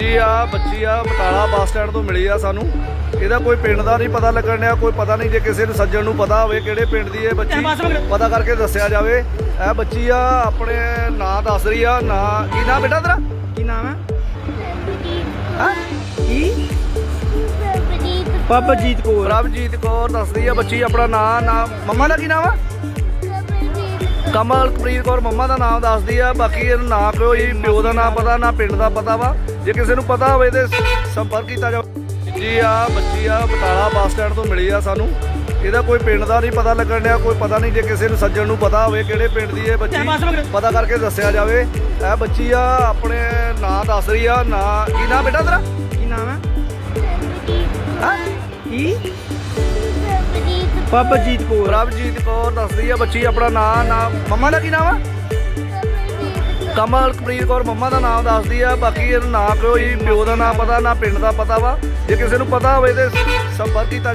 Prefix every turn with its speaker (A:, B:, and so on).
A: ਜੀ ਆ ਬੱਚੀ ਆ ਬਟਾਲਾ ਬੱਸ ਸਟੈਂਡ ਤੋਂ ਮਿਲੀ ਆ ਸਾਨੂੰ। ਇਹਦਾ ਕੋਈ ਪਿੰਡ ਦਾ ਨਹੀਂ ਪਤਾ ਲੱਗਣ ਡਿਆ ਕੋਈ ਪਤਾ ਨਹੀਂ ਜੇ ਕਿਸੇ ਨੂੰ ਸੱਜਣ ਨੂੰ ਪਤਾ ਹੋਵੇ ਕਿਹੜੇ ਪਿੰਡ ਦੀ ਇਹ ਬੱਚੀ। ਪਤਾ ਕਰਕੇ ਦੱਸਿਆ ਜਾਵੇ। ਇਹ ਬੱਚੀ ਆ ਆਪਣੇ ਨਾਂ ਦੱਸ ਰਹੀ ਆ ਨਾਂ ਕੀ ਨਾਂ ਬੇਟਾ ਤੇਰਾ?
B: ਕੀ ਨਾਮ ਹੈ?
A: ਹਾਂ?
B: ਕੀ? ਪਬਜੀਤ ਕੌਰ।
A: ਪ੍ਰਭਜੀਤ ਕੌਰ ਦੱਸਦੀ ਆ ਬੱਚੀ ਆਪਣਾ ਨਾਂ ਨਾ। ਮੰਮਾ ਦਾ ਕੀ ਨਾਮ ਆ? ਕਮਲਪ੍ਰੀਤ ਕੌਰ ਮੰਮਾ ਦਾ ਨਾਮ ਦੱਸਦੀ ਆ ਬਾਕੀ ਇਹਨੂੰ ਨਾ ਕੋਈ ਪਿਓ ਦਾ ਨਾਮ ਪਤਾ ਨਾ ਪਿੰਡ ਦਾ ਪਤਾ ਵਾ। ਜੇ ਕਿਸੇ ਨੂੰ ਪਤਾ ਹੋਵੇ ਤੇ ਸੰਪਰਕ ਕੀਤਾ ਜਾਵੇ। ਜੀ ਆ ਬੱਚੀ ਆ ਬਟਾਲਾ ਬੱਸ ਸਟੈਂਡ ਤੋਂ ਮਿਲੀ ਆ ਸਾਨੂੰ। ਇਹਦਾ ਕੋਈ ਪਿੰਡ ਦਾ ਨਹੀਂ ਪਤਾ ਲੱਗਣ ਡਿਆ ਕੋਈ ਪਤਾ ਨਹੀਂ ਜੇ ਕਿਸੇ ਨੂੰ ਸੱਜਣ ਨੂੰ ਪਤਾ ਹੋਵੇ ਕਿਹੜੇ ਪਿੰਡ ਦੀ ਇਹ ਬੱਚੀ। ਪਤਾ ਕਰਕੇ ਦੱਸਿਆ ਜਾਵੇ। ਇਹ ਬੱਚੀ ਆ ਆਪਣੇ ਨਾਂ ਦੱਸ ਰਹੀ ਆ ਨਾਂ ਕੀ ਨਾਂ ਬੇਟਾ ਤੇਰਾ?
B: ਕੀ ਨਾਮ ਹੈ
A: ਹਾਂ?
B: ਕੀ? ਪਬਜੀਤ ਕੌਰ।
A: ਪ੍ਰਭਜੀਤ ਕੌਰ ਦੱਸਦੀ ਆ ਬੱਚੀ ਆਪਣਾ ਨਾਂ ਨਾ। ਮੰਮਾ ਦਾ ਕੀ ਨਾਮ ਆ? ਕਮਲਪ੍ਰੀਤ ਕੌਰ ਮੰਮਾ ਦਾ ਨਾਮ ਦੱਸਦੀ ਆ, ਬਾਕੀ ਇਹਨੂੰ ਨਾ ਕੋਈ ਪਿਓ ਦਾ ਨਾਮ ਪਤਾ, ਨਾ ਪਿੰਡ ਦਾ ਪਤਾ ਵਾ। ਜੇ ਕਿਸੇ ਨੂੰ ਪਤਾ ਹੋਵੇ ਤੇ ਸੰਪਰਕ ਕੀਤਾ